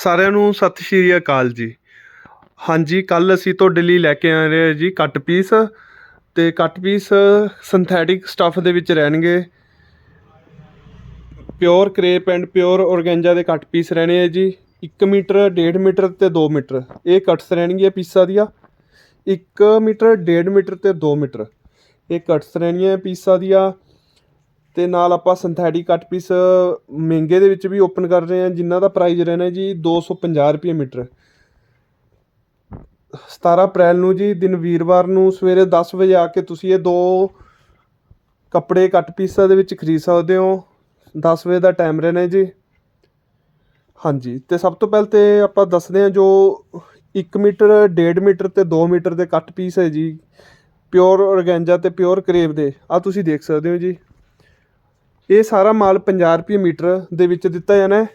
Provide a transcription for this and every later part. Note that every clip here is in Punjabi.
ਸਾਰਿਆਂ ਨੂੰ ਸਤਿ ਸ਼੍ਰੀ ਅਕਾਲ ਜੀ। ਹਾਂਜੀ ਕੱਲ ਅਸੀਂ ਤੁਹਾਡੇ ਲਈ ਲੈ ਕੇ ਆ ਰਹੇ ਜੀ ਕੱਟ ਪੀਸ ਤੇ ਕੱਟ ਪੀਸ ਸਿੰਥੈਟਿਕ ਸਟੱਫ ਦੇ ਵਿੱਚ ਰਹਿਣਗੇ। Pure crepe and pure organza ਦੇ ਕੱਟ ਪੀਸ ਰਹਿਣੇ ਆ ਜੀ। 1 ਮੀਟਰ 1.5 ਮੀਟਰ ਤੇ 2 ਮੀਟਰ। ਇਹ ਕਟਸ ਰਹਿਣਗੀਆਂ ਪੀਸਾਂ ਦੀਆਂ। 1 ਮੀਟਰ 1.5 ਮੀਟਰ ਤੇ 2 ਮੀਟਰ। ਇਹ ਕਟਸ ਰਹਿਣਗੀਆਂ ਪੀਸਾਂ ਦੀਆਂ। ਅਤੇ ਨਾਲ ਆਪਾਂ ਸਿੰਥੈਟਿਕ ਕੱਟ ਪੀਸ ਮਹਿੰਗੇ ਦੇ ਵਿੱਚ ਵੀ ਓਪਨ ਕਰ ਰਹੇ ਹਾਂ ਜਿਨ੍ਹਾਂ ਦਾ ਪ੍ਰਾਈਜ਼ ਰਹਿਣਾ ਜੀ 250 ਰੁਪਏ ਮੀਟਰ। 17 ਅਪ੍ਰੈਲ ਨੂੰ ਜੀ, ਦਿਨ ਵੀਰਵਾਰ ਨੂੰ ਸਵੇਰੇ ਦਸ ਵਜੇ ਆ ਕੇ ਤੁਸੀਂ ਇਹ ਦੋ ਕੱਪੜੇ ਕੱਟ ਪੀਸਾਂ ਦੇ ਵਿੱਚ ਖਰੀਦ ਸਕਦੇ ਹੋ। 10 ਵਜੇ ਦਾ ਟਾਈਮ ਰਹਿਣਾ ਜੀ। ਹਾਂਜੀ, ਤੇ ਸਭ ਤੋਂ ਪਹਿਲ ਤੇ ਆਪਾਂ ਦੱਸਦੇ ਹਾਂ ਜੋ 1 ਮੀਟਰ 1.5 ਮੀਟਰ ਤੇ 2 ਮੀਟਰ ਦੇ ਕੱਟ ਪੀਸ ਹੈ ਜੀ। ਪਿਓਰ ਔਰਗੈਂਜਾ ਤੇ ਪਿਓਰ ਕਰੇਬ ਦੇ। ਆ ਤੁਸੀਂ ਦੇਖ ਸਕਦੇ ਹੋ ਜੀ। ਇਹ ਸਾਰਾ ਮਾਲ 50 ਰੁਪਏ ਮੀਟਰ ਦੇ ਵਿੱਚ ਦਿੱਤਾ ਜਾਣਾ ਹੈ।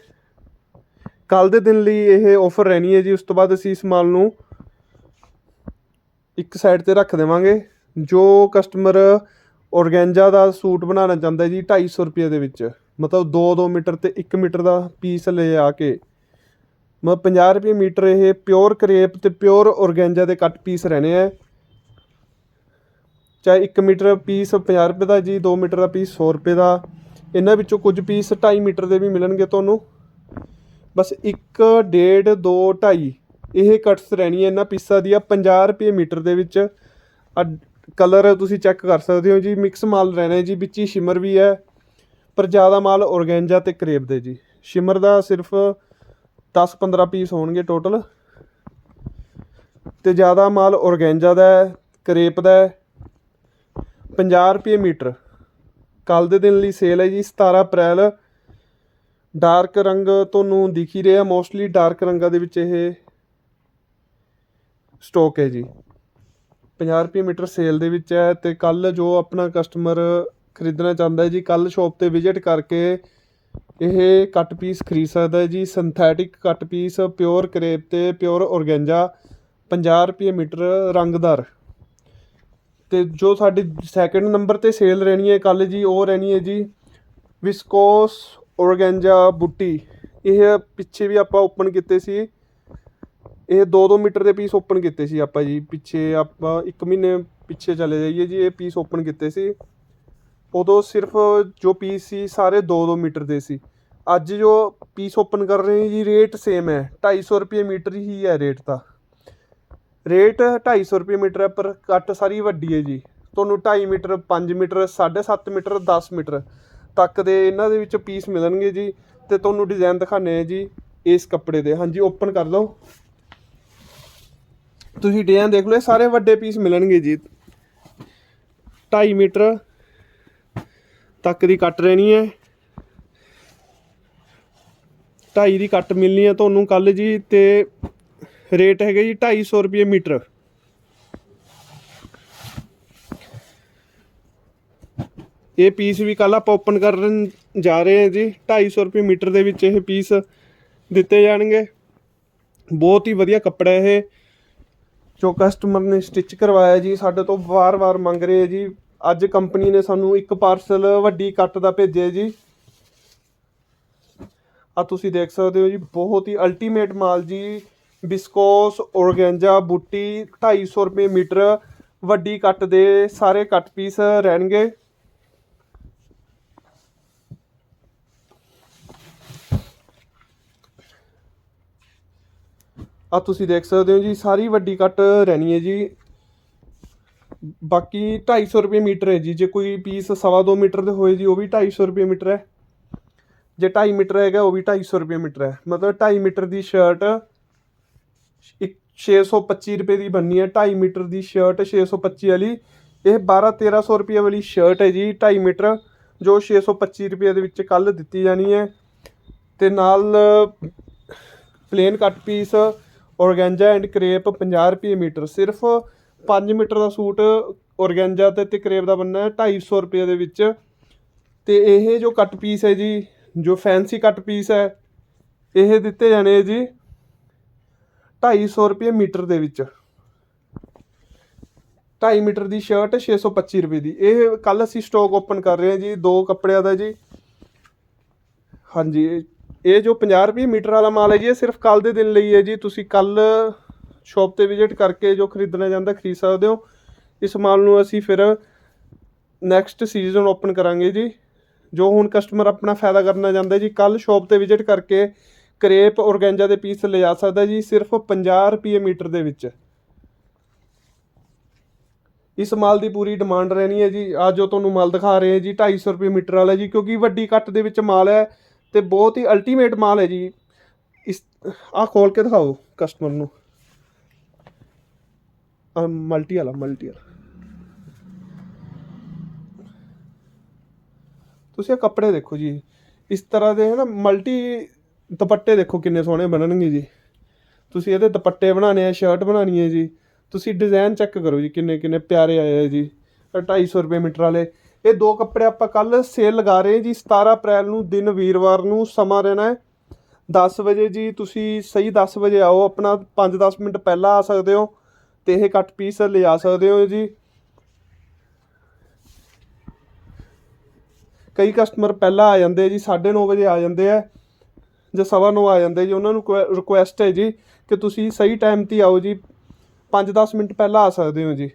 ਕੱਲ ਦੇ ਦਿਨ ਲਈ ਇਹ ਆਫਰ ਰਹਿਣੀ ਹੈ ਜੀ। ਉਸ ਤੋਂ ਬਾਅਦ ਅਸੀਂ ਇਸ ਮਾਲ ਨੂੰ ਇੱਕ ਸਾਈਡ ਤੇ ਰੱਖ ਦੇਵਾਂਗੇ। ਜੋ ਕਸਟਮਰ ਔਰਗੈਂਜਾ ਦਾ ਸੂਟ ਬਣਾਉਣਾ ਚਾਹੁੰਦਾ ਜੀ 250 ਰੁਪਏ ਦੇ ਵਿੱਚ। ਮਤਲਬ 2-2 ਮੀਟਰ ਤੇ 1 ਮੀਟਰ ਦਾ ਪੀਸ ਲੈ ਆ ਕੇ। ਮਤਲਬ 50 ਰੁਪਏ ਮੀਟਰ ਇਹ ਪਿਓਰ ਕਰੇਪ ਤੇ ਪਿਓਰ ਔਰਗੈਂਜਾ ਦੇ ਕੱਟ ਪੀਸ ਰਹਿਣੇ ਆ। ਚਾਹੇ 1 ਮੀਟਰ ਪੀਸ 50 ਰੁਪਏ ਦਾ ਜੀ 2 ਮੀਟਰ ਦਾ ਪੀਸ 100 ਰੁਪਏ ਦਾ। ਇਹਨਾਂ ਵਿੱਚੋਂ ਕੁਝ ਪੀਸ 2.5 ਮੀਟਰ ਦੇ ਵੀ ਮਿਲਣਗੇ ਤੁਹਾਨੂੰ। ਬਸ 1 1.5 2 2.5 ਇਹ ਕਟਸ ਰਹਿਣੀਆਂ ਇਹਨਾਂ ਪੀਸਾਂ ਦੀਆਂ 50 ਰੁਪਏ ਮੀਟਰ ਦੇ ਵਿੱਚ। ਕਲਰ ਤੁਸੀਂ ਚੈੱਕ ਕਰ ਸਕਦੇ ਹੋ ਜੀ ਮਿਕਸ ਮਾਲ ਰਹਿਣਾ ਜੀ, ਵਿੱਚ ਹੀ ਸ਼ਿਮਰ ਵੀ ਹੈ, ਪਰ ਜ਼ਿਆਦਾ ਮਾਲ ਔਰਗੈਂਜਾ ਤੇ ਕਰੇਪ ਦੇ ਜੀ। ਸ਼ਿਮਰ ਦਾ ਸਿਰਫ 10 15 ਪੀਸ ਹੋਣਗੇ ਟੋਟਲ ਤੇ ਜ਼ਿਆਦਾ ਮਾਲ ਔਰਗੈਂਜਾ ਦਾ ਹੈ ਕਰੇਪ ਦਾ ਹੈ 50 ਰੁਪਏ ਮੀਟਰ। ਕੱਲ ਦੇ ਦਿਨ ਲਈ ਸੇਲ ਹੈ ਜੀ 17 ਅਪ੍ਰੈਲ। ਡਾਰਕ ਰੰਗ ਤੁਹਾਨੂੰ ਦਿਖ ਹੀ ਰਿਹਾ ਮੋਸਟਲੀ ਡਾਰਕ ਰੰਗਾਂ ਦੇ ਵਿੱਚ ਇਹ ਸਟਾਕ ਹੈ ਜੀ। 50 ਰੁਪਏ ਮੀਟਰ ਸੇਲ ਦੇ ਵਿੱਚ ਹੈ ਤੇ ਕੱਲ ਜੋ ਆਪਣਾ ਕਸਟਮਰ ਖਰੀਦਣਾ ਚਾਹੁੰਦਾ ਹੈ ਜੀ ਕੱਲ ਸ਼ਾਪ ਤੇ ਵਿਜ਼ਿਟ ਕਰਕੇ ਇਹ ਕੱਟ ਪੀਸ ਖਰੀਦ ਸਕਦਾ ਹੈ ਜੀ synthetic cut piece pure crepe ਤੇ ਪਿਓਰ ਔਰਗੈਂਜਾ 50 ਰੁਪਏ ਮੀਟਰ ਰੰਗਦਾਰ। ਤੇ ਜੋ ਸਾਡੀ ਸੈਕੰਡ ਨੰਬਰ ਤੇ ਸੇਲ ਰਹਿਣੀ ਹੈ ਕੱਲ ਜੀ, ਉਹ ਰਹਿਣੀ ਹੈ ਜੀ ਵਿਸਕੋਸ ਔਰਗੈਂਜਾ ਬੁੱਟੀ ਇਹ ਪਿੱਛੇ ਵੀ ਆਪਾਂ ਓਪਨ ਕੀਤੇ ਸੀ। ਇਹ 2-2 ਮੀਟਰ ਦੇ ਪੀਸ ਓਪਨ ਕੀਤੇ ਸੀ ਆਪਾਂ ਜੀ। ਪਿੱਛੇ ਆਪਾਂ 1 ਮਹੀਨੇ ਪਿੱਛੇ ਚਲੇ ਜਾਈਏ ਜੀ, ਇਹ ਪੀਸ ਓਪਨ ਕੀਤੇ ਸੀ। ਉਦੋਂ ਸਿਰਫ ਜੋ ਪੀਸ ਸੀ, ਸਾਰੇ 2-2 ਮੀਟਰ ਦੇ ਸੀ। ਅੱਜ ਜੋ ਪੀਸ ਓਪਨ ਕਰ ਰਹੇ ਜੀ ਰੇਟ ਸੇਮ ਹੈ। 250 ਰੁਪਏ ਮੀਟਰ ਹੀ ਹੈ ਰੇਟ ਦਾ ਰੇਟ 250 ਰੁਪਏ ਮੀਟਰ ਪਰ ਕੱਟ ਸਾਰੀ ਵੱਡੀ ਹੈ ਜੀ। ਤੁਹਾਨੂੰ 2.5 ਮੀਟਰ 5 ਮੀਟਰ 7.5 ਮੀਟਰ 10 ਮੀਟਰ ਤੱਕ ਦੇ ਇਹਨਾਂ ਦੇ ਵਿੱਚ ਪੀਸ ਮਿਲਣਗੇ ਜੀ ਤੇ ਤੁਹਾਨੂੰ ਡਿਜ਼ਾਈਨ ਦਿਖਾਣੇ ਆ ਜੀ ਇਸ ਕੱਪੜੇ ਦੇ। ਹਾਂਜੀ, ਓਪਨ ਕਰ ਲਓ। ਤੁਸੀਂ ਡਿਜ਼ਾਈਨ ਦੇਖ ਲਓ, ਇਹ ਸਾਰੇ ਵੱਡੇ ਪੀਸ ਮਿਲਣਗੇ ਜੀ। 2.5 ਮੀਟਰ ਤੱਕ ਦੀ ਕੱਟ ਰਹਿਣੀ ਹੈ। 2.5 ਦੀ ਕੱਟ ਮਿਲਣੀ ਹੈ ਤੁਹਾਨੂੰ ਕੱਲ ਜੀ ਤੇ ਰੇਟ ਹੈਗਾ ਜੀ 250 ਰੁਪਏ ਮੀਟਰ। ਇਹ ਪੀਸ ਵੀ ਕੱਲ ਆਪਾਂ ਓਪਨ ਕਰਨ ਜਾ ਰਹੇ ਹਾਂ ਜੀ। 250 ਰੁਪਏ ਮੀਟਰ ਦੇ ਵਿੱਚ ਇਹ ਪੀਸ ਦਿੱਤੇ ਜਾਣਗੇ। ਬਹੁਤ ਹੀ ਵਧੀਆ ਕੱਪੜਾ ਇਹ। ਜੋ ਕਸਟਮਰ ਨੇ ਸਟਿਚ ਕਰਵਾਇਆ ਜੀ, ਸਾਡੇ ਤੋਂ ਵਾਰ-ਵਾਰ ਮੰਗ ਰਹੇ ਹੈ ਜੀ। ਅੱਜ ਕੰਪਨੀ ਨੇ ਸਾਨੂੰ ਇੱਕ ਪਾਰਸਲ ਵੱਡੀ ਕੱਟ ਦਾ ਭੇਜਿਆ ਜੀ। ਆ ਤੁਸੀਂ ਦੇਖ ਸਕਦੇ ਹੋ ਜੀ, ਬਹੁਤ ਹੀ ਅਲਟੀਮੇਟ ਮਾਲ ਜੀ। ਬਿਸਕੋਸ ਔਰਗੈਂਜਾ, ਬੁੱਟੀ 250 ਰੁਪਏ ਮੀਟਰ, ਵੱਡੀ ਕੱਟ ਦੇ ਸਾਰੇ ਕੱਟ ਪੀਸ ਰਹਿਣਗੇ। ਆ ਤੁਸੀਂ ਦੇਖ ਸਕਦੇ ਹੋ ਜੀ, ਸਾਰੀ ਵੱਡੀ ਕੱਟ ਰਹਿਣੀ ਹੈ ਜੀ। ਬਾਕੀ 250 ਰੁਪਏ ਮੀਟਰ ਹੈ ਜੀ, ਜੇ ਕੋਈ ਪੀਸ ਸਵਾ ਦੋ ਮੀਟਰ ਦੇ ਹੋਏ ਜੀ, ਉਹ ਵੀ 250 ਰੁਪਏ ਮੀਟਰ ਹੈ। ਜੇ 2.5 ਮੀਟਰ ਹੈਗਾ, ਉਹ ਵੀ 250 ਰੁਪਏ ਮੀਟਰ ਹੈ। ਮਤਲਬ 2.5 ਮੀਟਰ ਦੀ ਸ਼ਰਟ ਇੱਕ 625 ਰੁਪਏ ਦੀ ਬੰਨੀ ਹੈ 2.5 ਮੀਟਰ ਦੀ ਸ਼ਰਟ 625 ਵਾਲੀ। ਇਹ 12 1300 ਰੁਪਏ ਵਾਲੀ ਸ਼ਰਟ ਹੈ ਜੀ 2.5 ਮੀਟਰ, ਜੋ 625 ਰੁਪਏ ਦੇ ਵਿੱਚ ਕੱਲ ਦਿੱਤੀ ਜਾਣੀ ਹੈ। ਤੇ ਨਾਲ plain cut piece organza and crepe 50 ਰੁਪਏ ਮੀਟਰ। ਸਿਰਫ 5 ਮੀਟਰ ਦਾ ਸੂਟ ਔਰਗੈਂਜਾ ਤੇ ਤੇ ਕਰੇਪ ਦਾ ਬੰਨਾ ਹੈ 250 ਰੁਪਏ ਦੇ ਵਿੱਚ। ਤੇ ਇਹ ਜੋ ਕੱਟ ਪੀਸ ਹੈ ਜੀ, ਜੋ ਫੈਂਸੀ ਕੱਟ ਪੀਸ ਹੈ, ਇਹ ਦਿੱਤੇ ਜਾਣੇ ਜੀ। 250 ਰੁਪਏ ਮੀਟਰ ਦੇ ਵਿੱਚ। 2.5 ਮੀਟਰ ਦੀ ਸ਼ਰਟ 625 ਰੁਪਏ ਦੀ। ਇਹ ਕੱਲ ਅਸੀਂ ਸਟਾਕ ਓਪਨ ਕਰ ਰਹੇ ਹਾਂ ਜੀ, ਦੋ ਕੱਪੜਿਆਂ ਦਾ ਜੀ। ਹਾਂਜੀ, ਇਹ ਜੋ 50 ਰੁਪਏ ਮੀਟਰ ਵਾਲਾ ਮਾਲ ਹੈ ਜੀ, ਇਹ ਸਿਰਫ ਕੱਲ ਦੇ ਦਿਨ ਲਈ ਹੈ ਜੀ। ਤੁਸੀਂ ਕੱਲ ਸ਼ਾਪ ਤੇ ਵਿਜ਼ਿਟ ਕਰਕੇ ਜੋ ਖਰੀਦਣਾ ਚਾਹੁੰਦਾ ਖਰੀਦ ਸਕਦੇ ਹੋ। ਇਸ ਮਾਲ ਨੂੰ ਅਸੀਂ ਫਿਰ ਨੈਕਸਟ ਸੀਜ਼ਨ ਓਪਨ ਕਰਾਂਗੇ ਜੀ। ਜੋ ਹੁਣ ਕਸਟਮਰ ਆਪਣਾ ਫਾਇਦਾ ਕਰਨਾ ਚਾਹੁੰਦਾ ਜੀ ਕੱਲ ਸ਼ਾਪ ਤੇ ਵਿਜ਼ਿਟ ਕਰਕੇ ਕਰੇਪ ਔਰਗੈਂਜਾ ਦੇ ਪੀਸ ਲਿਜਾ ਸਕਦਾ ਜੀ, ਸਿਰਫ 50 ਰੁਪਏ ਮੀਟਰ ਦੇ ਵਿੱਚ। ਇਸ ਮਾਲ ਦੀ ਪੂਰੀ ਡਿਮਾਂਡ ਰਹਿਣੀ ਹੈ ਜੀ। ਆ ਜੋ ਤੁਹਾਨੂੰ ਮਾਲ ਦਿਖਾ ਰਹੇ ਹਾਂ ਜੀ 250 ਰੁਪਏ ਮੀਟਰ ਵਾਲਾ ਜੀ, ਕਿਉਂਕਿ ਵੱਡੀ ਕੱਟ ਦੇ ਵਿੱਚ ਮਾਲ ਹੈ ਤੇ ਬਹੁਤ ਹੀ ਅਲਟੀਮੇਟ ਮਾਲ ਹੈ ਜੀ। ਇਸ ਆ ਖੋਲ ਕੇ ਦਿਖਾਓ ਕਸਟਮਰ ਨੂੰ। ਆ ਮਲਟੀ ਵਾਲਾ ਮਲਟੀ ਵਾਲਾ। ਤੁਸੀਂ ਇਹ ਕੱਪੜੇ ਦੇਖੋ ਜੀ। ਇਸ ਤਰ੍ਹਾਂ ਦੇ ਹੈ ਨਾ ਮਲਟੀ ਦੁਪੱਟੇ ਦੇਖੋ ਕਿੰਨੇ ਸੋਹਣੇ ਬਣਨਗੇ ਜੀ। ਤੁਸੀਂ ਇਹਦੇ ਦੁਪੱਟੇ ਬਣਾਉਣੇ ਆ ਸ਼ਰਟ ਬਣਾਉਣੀ ਹੈ ਜੀ। ਤੁਸੀਂ ਡਿਜ਼ਾਈਨ ਚੈੱਕ ਕਰੋ ਜੀ ਕਿੰਨੇ ਕਿੰਨੇ ਪਿਆਰੇ ਆਏ ਆ ਜੀ। ਇਹ 250 ਰੁਪਏ ਮੀਟਰ ਵਾਲੇ। ਇਹ ਦੋ ਕੱਪੜੇ ਆਪਾਂ ਕੱਲ ਸੇਲ ਲਗਾ ਰਹੇ ਜੀ 17 ਅਪ੍ਰੈਲ ਨੂੰ, ਦਿਨ ਵੀਰਵਾਰ ਨੂੰ ਸਮਾਂ ਰਹਿਣਾ ਹੈ। 10 ਵਜੇ ਜੀ ਤੁਸੀਂ ਸਹੀ 10 ਵਜੇ ਆਓ, ਆਪਣਾ 5-10 ਮਿੰਟ ਪਹਿਲਾਂ ਆ ਸਕਦੇ ਹੋ ਤੇ ਇਹ ਕੱਟ ਪੀਸ ਲਿਜਾ ਸਕਦੇ ਹੋ ਜੀ। ਕਈ ਕਸਟਮਰ ਪਹਿਲਾਂ ਆ ਜਾਂਦੇ ਆ ਜੀ 9:30 ਵਜੇ ਆ ਜਾਂਦੇ ਆ। ਜਾਂ ਸਵਾ ਨੌ ਆ ਜਾਂਦੇ ਜੀ, ਉਹਨਾਂ ਨੂੰ ਰਿਕੁਐਸਟ ਹੈ ਜੀ ਕਿ ਤੁਸੀਂ ਸਹੀ ਟਾਈਮ ਤੇ ਆਓ ਜੀ। 5-10 ਮਿੰਟ ਪਹਿਲਾਂ ਆ ਸਕਦੇ ਹੋ ਜੀ।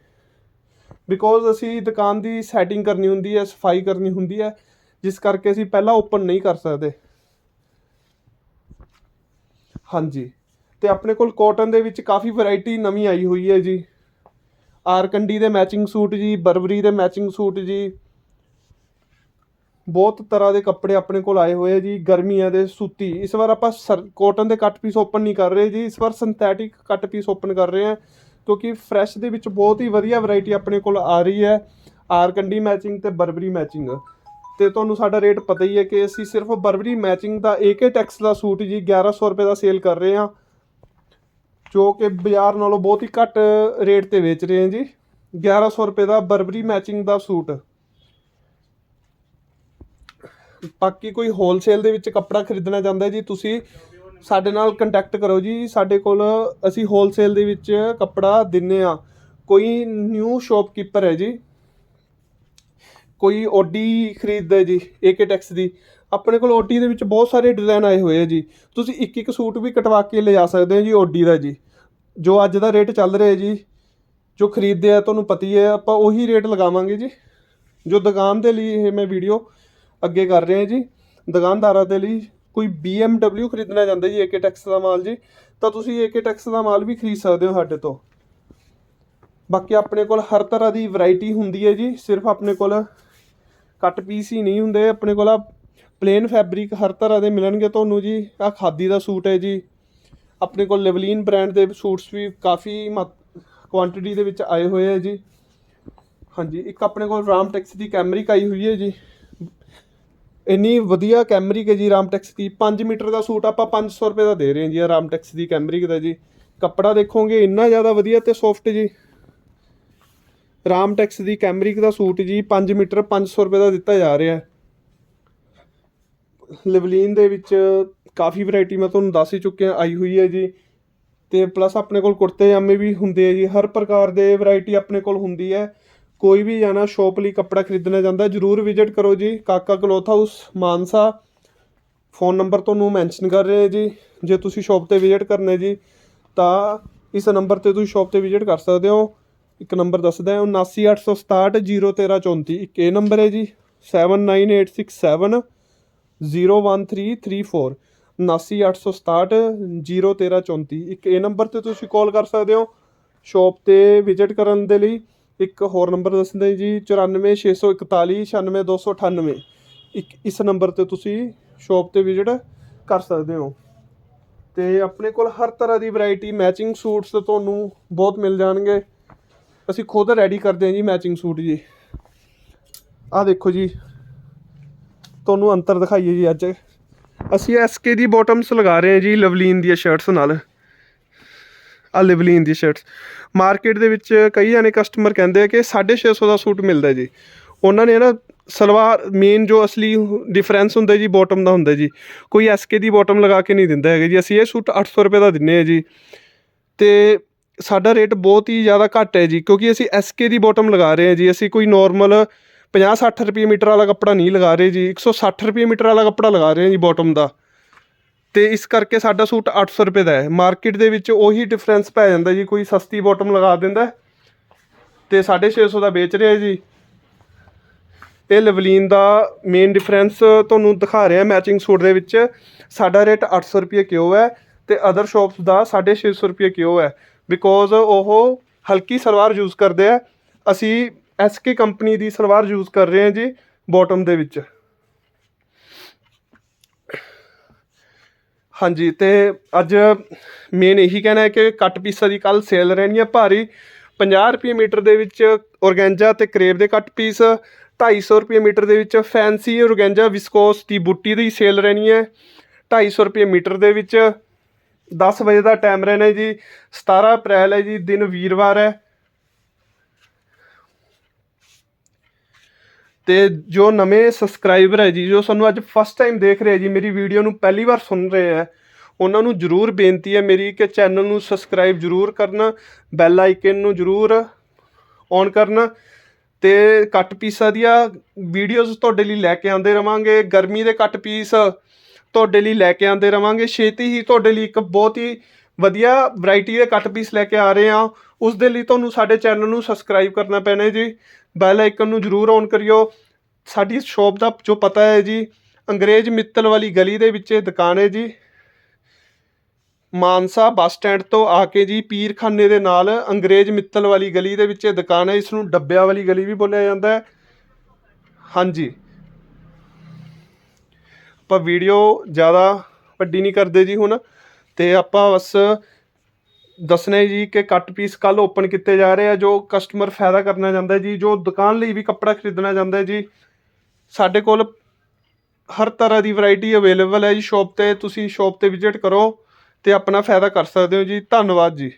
ਬਿਕੋਜ਼ ਅਸੀਂ ਦੁਕਾਨ ਦੀ ਸੈਟਿੰਗ ਕਰਨੀ ਹੁੰਦੀ ਹੈ, ਸਫ਼ਾਈ ਕਰਨੀ ਹੁੰਦੀ ਹੈ, ਜਿਸ ਕਰਕੇ ਅਸੀਂ ਪਹਿਲਾਂ ਓਪਨ ਨਹੀਂ ਕਰ ਸਕਦੇ। ਹਾਂਜੀ। ਤੇ ਆਪਣੇ ਕੋਲ ਕਾਟਨ ਦੇ ਵਿੱਚ ਕਾਫੀ ਵੈਰਾਈਟੀ ਨਵੀਂ ਆਈ ਹੋਈ ਹੈ ਜੀ। ਆਰਕੰਡੀ ਦੇ ਮੈਚਿੰਗ ਸੂਟ ਜੀ ਬਰਬਰੀ ਦੇ ਮੈਚਿੰਗ ਸੂਟ ਜੀ ਬਹੁਤ ਤਰ੍ਹਾਂ ਦੇ ਕੱਪੜੇ ਆਪਣੇ ਕੋਲ ਆਏ ਹੋਏ ਆ ਜੀ, ਗਰਮੀਆਂ ਦੇ, ਸੂਤੀ। ਇਸ ਵਾਰ ਆਪਾਂ ਕਾਟਨ ਦੇ ਕੱਟ ਪੀਸ ਓਪਨ ਨਹੀਂ ਕਰ ਰਹੇ ਜੀ, ਇਸ ਵਾਰ ਸਿੰਥੈਟਿਕ ਕੱਟ ਪੀਸ ਓਪਨ ਕਰ ਰਹੇ ਹਾਂ ਕਿਉਂਕਿ ਫਰੈਸ਼ ਦੇ ਵਿੱਚ ਬਹੁਤ ਹੀ ਵਧੀਆ ਵੈਰਾਈਟੀ ਆਪਣੇ ਕੋਲ ਆ ਰਹੀ ਹੈ ਆਰ ਕੰਡੀ ਮੈਚਿੰਗ ਤੇ ਬਰਬਰੀ ਮੈਚਿੰਗ ਤੇ ਤੁਹਾਨੂੰ ਸਾਡਾ ਰੇਟ ਪਤਾ ਹੀ ਹੈ ਕਿ ਅਸੀਂ ਸਿਰਫ ਬਰਬਰੀ ਮੈਚਿੰਗ ਦਾ ਏਕੇ ਟੈਕਸ ਦਾ ਸੂਟ ਜੀ 1100 ਰੁਪਏ ਦਾ ਸੇਲ ਕਰ ਰਹੇ ਹਾਂ ਜੋ ਕਿ ਬਾਜ਼ਾਰ ਨਾਲੋਂ ਬਹੁਤ ਹੀ ਘੱਟ ਰੇਟ ਤੇ ਵੇਚ ਰਹੇ ਹਾਂ ਜੀ 1100 ਰੁਪਏ ਦਾ ਬਰਬਰੀ ਮੈਚਿੰਗ ਦਾ ਸੂਟ। ਬਾਕੀ ਕੋਈ ਹੋਲਸੇਲ ਦੇ ਵਿੱਚ ਕੱਪੜਾ ਖਰੀਦਣਾ ਚਾਹੁੰਦਾ ਜੀ, ਤੁਸੀਂ ਸਾਡੇ ਨਾਲ ਕੰਟੈਕਟ ਕਰੋ ਜੀ। ਸਾਡੇ ਕੋਲ ਅਸੀਂ ਹੋਲਸੇਲ ਦੇ ਵਿੱਚ ਕੱਪੜਾ ਦਿੰਨੇ ਆ। ਕੋਈ ਨਿਊ ਸ਼ਾਪਕੀਪਰ ਹੈ ਜੀ। ਕੋਈ ਓਡੀ ਖਰੀਦਦਾ ਜੀ ਏਕੇ ਟੈਕਸ ਦੀ। ਆਪਣੇ ਕੋਲ ਓਡੀ ਦੇ ਵਿੱਚ ਬਹੁਤ ਸਾਰੇ ਡਿਜ਼ਾਈਨ ਆਏ ਹੋਏ ਆ ਜੀ। ਤੁਸੀਂ ਇੱਕ ਇੱਕ ਸੂਟ ਵੀ ਕਟਵਾ ਕੇ ਲਿਜਾ ਸਕਦੇ ਹੋ ਜੀ ਓਡੀ ਦਾ ਜੀ। ਜੋ ਅੱਜ ਦਾ ਰੇਟ ਚੱਲ ਰਿਹਾ ਜੀ, ਜੋ ਖਰੀਦਦੇ ਆ, ਤੁਹਾਨੂੰ ਪਤੀ ਹੈ, ਆਪਾਂ ਉਹੀ ਰੇਟ ਲਗਾਵਾਂਗੇ ਜੀ। ਜੋ ਦੁਕਾਨ ਦੇ ਲਈ ਇਹ ਮੈਂ ਵੀਡੀਓ ਅੱਗੇ ਕਰ ਰਹੇ ਹਾਂ ਜੀ। ਦੁਕਾਨਦਾਰਾਂ ਦੇ ਲਈ ਕੋਈ BMW ਖਰੀਦਣਾ ਚਾਹੁੰਦਾ ਜੀ ਏਕੇ ਟੈਕਸ ਦਾ ਮਾਲ ਜੀ। ਤਾਂ ਤੁਸੀਂ ਏਕੇ ਟੈਕਸ ਦਾ ਮਾਲ ਵੀ ਖਰੀਦ ਸਕਦੇ ਹੋ ਸਾਡੇ ਤੋਂ। ਬਾਕੀ ਆਪਣੇ ਕੋਲ ਹਰ ਤਰ੍ਹਾਂ ਦੀ ਵੈਰਾਈਟੀ ਹੁੰਦੀ ਹੈ ਜੀ। ਸਿਰਫ ਆਪਣੇ ਕੋਲ ਕੱਟ ਪੀਸ ਹੀ ਨਹੀਂ ਹੁੰਦੇ। ਆਪਣੇ ਕੋਲ ਆ ਪਲੇਨ ਫੈਬਰਿਕ ਹਰ ਤਰ੍ਹਾਂ ਦੇ ਮਿਲਣਗੇ ਤੁਹਾਨੂੰ ਜੀ। ਆ ਖਾਦੀ ਦਾ ਸੂਟ ਹੈ ਜੀ। ਆਪਣੇ ਕੋਲ ਲਿਵਲੀਨ ਬ੍ਰਾਂਡ ਦੇ ਸੂਟਸ ਵੀ ਕਾਫੀ ਕੁਆਂਟੀਟੀ ਦੇ ਵਿੱਚ ਆਏ ਹੋਏ ਹੈ ਜੀ। ਹਾਂਜੀ, ਇੱਕ ਆਪਣੇ ਕੋਲ ਰਾਮਟੈਕਸ ਦੀ ਕੈਮਰਿਕ ਆਈ ਹੋਈ ਹੈ ਜੀ। ਇੰਨੀ ਵਧੀਆ ਕੈਮਰਿਕ ਹੈ ਜੀ ਰਾਮਟੈਕਸ ਦੀ 5 ਮੀਟਰ ਦਾ ਸੂਟ ਆਪਾਂ 500 ਰੁਪਏ ਦਾ ਦੇ ਰਹੇ ਹਾਂ ਜੀ ਰਾਮਟੈਕਸ ਦੀ ਕੈਮਰਿਕ ਦਾ ਜੀ। ਕੱਪੜਾ ਦੇਖੋਗੇ ਇੰਨਾ ਜ਼ਿਆਦਾ ਵਧੀਆ ਤੇ ਸੌਫਟ ਜੀ। ਰਾਮਟੈਕਸ ਦੀ ਕੈਮਰਿਕ ਦਾ ਸੂਟ ਜੀ 5 ਮੀਟਰ 500 ਰੁਪਏ ਦਾ ਦਿੱਤਾ ਜਾ ਰਿਹਾ ਹੈ। ਲਿਵਲੀਨ ਦੇ ਵਿੱਚ ਕਾਫੀ ਵੈਰਾਈਟੀ ਮੈਂ ਤੁਹਾਨੂੰ ਦੱਸ ਹੀ ਚੁੱਕਿਆ ਆਈ ਹੋਈ ਹੈ ਜੀ। ਤੇ ਪਲੱਸ ਆਪਣੇ ਕੋਲ ਕੁੜਤੇ ਜਾਮੇ ਵੀ ਹੁੰਦੇ ਆ ਜੀ। ਹਰ ਪ੍ਰਕਾਰ ਦੇ ਵੈਰਾਈਟੀ ਆਪਣੇ ਕੋਲ ਹੁੰਦੀ ਹੈ। ਕੋਈ ਵੀ ਜਾਣਾ ਸ਼ੋਪ ਲਈ ਕੱਪੜਾ ਖਰੀਦਣਾ ਚਾਹੁੰਦਾ ਜਰੂਰ ਵਿਜ਼ਿਟ ਕਰੋ ਜੀ। Kaka cloth house, Mansa. Phone number ਤੁਹਾਨੂੰ ਮੈਂਸ਼ਨ ਕਰ ਰਹੇ ਜੀ। ਜੇ ਤੁਸੀਂ ਸ਼ੋਪ ਤੇ ਵਿਜ਼ਿਟ ਕਰਨਾ ਜੀ, ਤਾਂ ਇਸ ਨੰਬਰ ਤੇ ਤੁਸੀਂ ਸ਼ੋਪ ਤੇ ਵਿਜ਼ਿਟ ਕਰ ਸਕਦੇ ਹੋ। ਇੱਕ ਨੰਬਰ ਦੱਸਦਾ ਹੈ 7986601334 ਇੱਕ ਇਹ ਨੰਬਰ ਹੈ ਜੀ 79867 01334 7986601334 ਇੱਕ ਇਹ ਨੰਬਰ ਤੇ ਤੁਸੀਂ ਕਾਲ ਕਰ ਸਕਦੇ ਹੋ ਸ਼ੋਪ ਤੇ ਵਿਜ਼ਿਟ ਕਰਨ ਦੇ ਲਈ। ਇੱਕ ਹੋਰ ਨੰਬਰ ਦੱਸਦੇ ਜੀ 9461496298 ਇੱਕ ਇਸ ਨੰਬਰ ਤੇ ਤੁਸੀਂ ਸ਼ੋਪ ਤੇ ਵਿਜ਼ਿਟ ਕਰ ਸਕਦੇ ਹੋ। ਤੇ ਆਪਣੇ ਕੋਲ ਹਰ ਤਰ੍ਹਾਂ ਦੀ ਵੈਰਾਈਟੀ ਮੈਚਿੰਗ ਸੂਟਸ ਤੁਹਾਨੂੰ ਬਹੁਤ ਮਿਲ ਜਾਣਗੇ। ਅਸੀਂ ਖੁਦ ਰੈਡੀ ਕਰਦੇ ਹਾਂ ਜੀ ਮੈਚਿੰਗ ਸੂਟ ਜੀ। ਆਹ ਦੇਖੋ ਜੀ, ਤੁਹਾਨੂੰ ਅੰਤਰ ਦਿਖਾਈਏ ਜੀ ਅੱਜ। ਅਸੀਂ ਐਸਕੇ ਦੀ ਬਾਟਮਸ ਲਗਾ ਰਹੇ ਹਾਂ ਜੀ, ਲਵਲੀਨ ਦੀਆਂ ਸ਼ਰਟਸ ਨਾਲ। ਆ ਲਿਵਲੀਨ ਦੀ ਸ਼ਰਟਸ ਮਾਰਕੀਟ ਦੇ ਵਿੱਚ ਕਈ ਜਾਣੇ ਕਸਟਮਰ ਕਹਿੰਦੇ ਆ ਕਿ 650 ਦਾ ਸੂਟ ਮਿਲਦਾ ਜੀ। ਉਹਨਾਂ ਨੇ ਨਾ ਸਲਵਾਰ ਮੇਨ ਜੋ ਅਸਲੀ ਡਿਫਰੈਂਸ ਹੁੰਦਾ ਜੀ ਬਾਟਮ ਦਾ ਹੁੰਦਾ ਜੀ। ਕੋਈ ਐਸਕੇ ਦੀ ਬਾਟਮ ਲਗਾ ਕੇ ਨਹੀਂ ਦਿੰਦਾ ਹੈਗਾ ਜੀ। ਅਸੀਂ ਇਹ ਸੂਟ 800 ਰੁਪਏ ਦਾ ਦਿੰਨੇ ਆ ਜੀ। ਤੇ ਸਾਡਾ ਰੇਟ ਬਹੁਤ ਹੀ ਜ਼ਿਆਦਾ ਘੱਟ ਹੈ ਜੀ, ਕਿਉਂਕਿ ਅਸੀਂ ਐਸਕੇ ਦੀ ਬਾਟਮ ਲਗਾ ਰਹੇ ਹਾਂ ਜੀ। ਅਸੀਂ ਕੋਈ ਨਾਰਮਲ 50 60 ਰੁਪਏ ਮੀਟਰ ਵਾਲਾ ਕੱਪੜਾ ਨਹੀਂ ਲਗਾ ਰਹੇ ਜੀ। 160 ਰੁਪਏ ਮੀਟਰ ਵਾਲਾ ਕੱਪੜਾ ਲਗਾ ਰਹੇ ਹਾਂ ਜੀ ਬਾਟਮ ਦਾ। ਤੇ ਇਸ ਕਰਕੇ ਸਾਡਾ ਸੂਟ 800 ਰੁਪਏ ਦਾ ਹੈ। ਮਾਰਕੀਟ ਦੇ ਵਿੱਚ ਉਹੀ ਡਿਫਰੈਂਸ ਪੈ ਜਾਂਦਾ ਜੀ, ਕੋਈ ਸਸਤੀ ਬਾਟਮ ਲਗਾ ਦਿੰਦਾ ਹੈ। ਤੇ 650 ਦਾ ਵੇਚ ਰਿਹਾ ਜੀ। ਇਹ ਲਵਲੀਨ ਦਾ ਮੇਨ ਡਿਫਰੈਂਸ ਤੁਹਾਨੂੰ ਦਿਖਾ ਰਿਹਾ ਮੈਚਿੰਗ ਸੂਟ ਦੇ ਵਿੱਚ। ਸਾਡਾ ਰੇਟ 800 ਰੁਪਏ ਕਿਉਂ ਹੈ ਤੇ ਅਦਰ ਸ਼ਾਪਸ ਦਾ 650 ਰੁਪਏ ਕਿਉਂ ਹੈ? ਬਿਕੋਜ਼ ਉਹ ਹਲਕੀ ਸਲਵਾਰ ਯੂਜ਼ ਕਰਦੇ ਆ। ਅਸੀਂ ਐਸਕੇ ਕੰਪਨੀ ਦੀ ਸਲਵਾਰ ਯੂਜ਼ ਕਰ ਰਹੇ ਹਾਂ ਜੀ ਬਾਟਮ ਦੇ ਵਿੱਚ। ਹਾਂਜੀ, ਤੇ ਅੱਜ ਮੇਨ ਇਹੀ ਕਹਿਣਾ ਹੈ ਕਿ ਕੱਟ ਪੀਸਾਂ ਦੀ ਕੱਲ ਸੇਲ ਰਹਿਣੀ ਹੈ ਭਾਰੀ। 50 ਰੁਪਏ ਮੀਟਰ ਦੇ ਵਿੱਚ ਔਰਗੈਂਜਾ ਤੇ ਕਰੇਬ ਦੇ ਕੱਟ ਪੀਸ 250 ਰੁਪਏ ਮੀਟਰ ਦੇ ਵਿੱਚ ਫੈਂਸੀ ਔਰਗੈਂਜਾ ਵਿਸਕੋਸ ਦੀ ਬੁੱਟੀ ਦੀ ਸੇਲ ਰਹਿਣੀ ਹੈ। 250 ਰੁਪਏ ਮੀਟਰ ਦੇ ਵਿੱਚ 10 ਵਜੇ ਦਾ ਟਾਈਮ ਰਹਿਣਾ ਜੀ। 17 ਅਪ੍ਰੈਲ ਹੈ ਜੀ, ਦਿਨ ਵੀਰਵਾਰ ਹੈ। ਤੇ ਜੋ ਨਵੇਂ ਸਬਸਕ੍ਰਾਈਬਰ ਹੈ ਜੀ, ਜੋ ਸਾਨੂੰ ਅੱਜ ਫਸਟ ਟਾਈਮ ਦੇਖ ਰਹੇ ਹੈ ਜੀ, ਮੇਰੀ ਵੀਡੀਓ ਨੂੰ ਪਹਿਲੀ ਵਾਰ ਸੁਣ ਰਹੇ ਹੈ, ਉਹਨਾਂ ਨੂੰ ਜਰੂਰ ਬੇਨਤੀ ਹੈ ਮੇਰੀ ਕਿ ਚੈਨਲ ਨੂੰ ਸਬਸਕ੍ਰਾਈਬ ਜਰੂਰ ਕਰਨਾ ਬੈਲ ਆਈਕਨ ਨੂੰ ਜਰੂਰ ਔਨ ਕਰਨਾ ਤੇ ਕੱਟ ਪੀਸਾਂ ਦੀਆਂ ਵੀਡੀਓਜ਼ ਤੁਹਾਡੇ ਲਈ ਲੈ ਕੇ ਆਉਂਦੇ ਰਵਾਂਗੇ, ਗਰਮੀ ਦੇ ਕੱਟ ਪੀਸ ਤੁਹਾਡੇ ਲਈ ਲੈ ਕੇ ਆਉਂਦੇ ਰਵਾਂਗੇ, ਛੇਤੀ ਹੀ ਤੁਹਾਡੇ ਲਈ ਇੱਕ ਬਹੁਤ ਹੀ ਵਧੀਆ ਵੈਰਾਈਟੀ ਦੇ ਕੱਟ ਪੀਸ ਲੈ ਕੇ ਆ ਰਹੇ ਹਾਂ। ਉਸ ਦੇ ਲਈ ਤੁਹਾਨੂੰ ਸਾਡੇ ਚੈਨਲ ਨੂੰ ਸਬਸਕ੍ਰਾਈਬ ਕਰਨਾ ਪੈਣਾ ਹੈ ਜੀ। ਬੈਲ ਆਈਕਨ ਨੂੰ ਜਰੂਰ ਔਨ ਕਰਿਓ। ਸਾਡੀ ਸ਼ਾਪ ਦਾ ਜੋ ਪਤਾ ਹੈ ਜੀ, ਅੰਗਰੇਜ਼ ਮਿੱਤਲ ਵਾਲੀ ਗਲੀ ਦੇ ਵਿੱਚ ਇਹ ਦੁਕਾਨ ਹੈ ਜੀ। ਮਾਨਸਾ ਬੱਸ ਸਟੈਂਡ ਤੋਂ ਆ ਕੇ ਜੀ ਪੀਰਖਾਨੇ ਦੇ ਨਾਲ ਅੰਗਰੇਜ਼ ਮਿੱਤਲ ਵਾਲੀ ਗਲੀ ਦੇ ਵਿੱਚ ਇਹ ਦੁਕਾਨ ਹੈ। ਇਸ ਨੂੰ ਡੱਬਿਆਂ ਵਾਲੀ ਗਲੀ ਵੀ ਬੋਲਿਆ ਜਾਂਦਾ ਹੈ। ਹਾਂਜੀ। ਆਪਾਂ ਵੀਡੀਓ ਜ਼ਿਆਦਾ ਵੱਡੀ ਨਹੀਂ ਕਰਦੇ ਜੀ ਹੁਣ। ਅਤੇ ਆਪਾਂ ਬਸ ਦੱਸਣਾ ਜੀ ਕਿ ਕੱਟ ਪੀਸ ਕੱਲ੍ਹ ਓਪਨ ਕੀਤੇ ਜਾ ਰਹੇ ਆ, ਜੋ ਕਸਟਮਰ ਫਾਇਦਾ ਕਰਨਾ ਚਾਹੁੰਦਾ ਜੀ, ਜੋ ਦੁਕਾਨ ਲਈ ਵੀ ਕੱਪੜਾ ਖਰੀਦਣਾ ਚਾਹੁੰਦਾ ਜੀ। ਸਾਡੇ ਕੋਲ ਹਰ ਤਰ੍ਹਾਂ ਦੀ ਵੈਰਾਈਟੀ ਅਵੇਲੇਬਲ ਹੈ ਜੀ ਸ਼ਾਪ ਤੇ ਤੁਸੀਂ ਸ਼ਾਪ ਤੇ ਵਿਜ਼ਿਟ ਕਰੋ ਅਤੇ ਆਪਣਾ ਫਾਇਦਾ ਕਰ ਸਕਦੇ ਹੋ ਜੀ। ਧੰਨਵਾਦ ਜੀ।